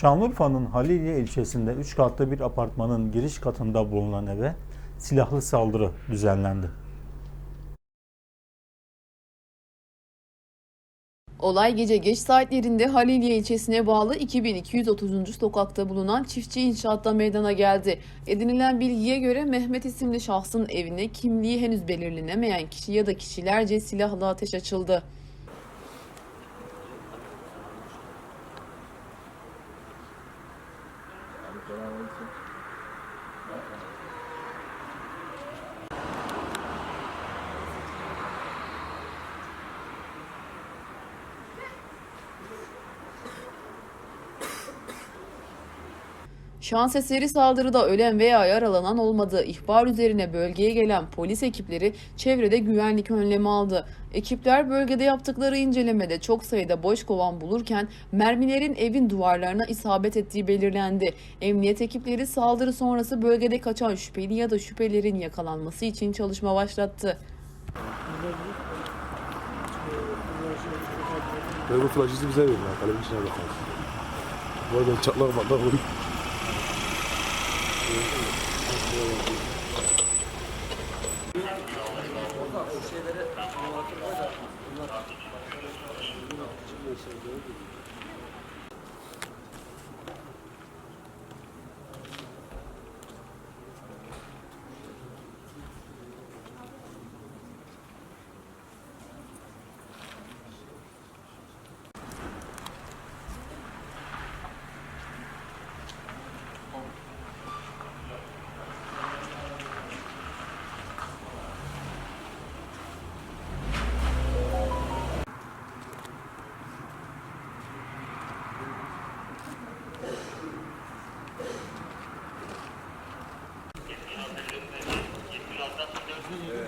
Şanlıurfa'nın Haliliye ilçesinde 3 katlı bir apartmanın giriş katında bulunan eve silahlı saldırı düzenlendi. Olay gece geç saatlerinde Haliliye ilçesine bağlı 2230. sokakta bulunan çiftçi inşaatta meydana geldi. Edinilen bilgiye göre Mehmet isimli şahsın evine kimliği henüz belirlenemeyen kişi ya da kişilerce silahla ateş açıldı. Thank you. Şans eseri saldırıda ölen veya yaralanan olmadı. İhbar üzerine bölgeye gelen polis ekipleri çevrede güvenlik önlemi aldı. Ekipler bölgede yaptıkları incelemede çok sayıda boş kovan bulurken mermilerin evin duvarlarına isabet ettiği belirlendi. Emniyet ekipleri saldırı sonrası bölgede kaçan şüpheli ya da şüphelerin yakalanması için çalışma başlattı. Ben bu flaşı bize verin. Kalemin içine bakalım. Bu arada çatlak o şeylere bunlar bunlar Thank you.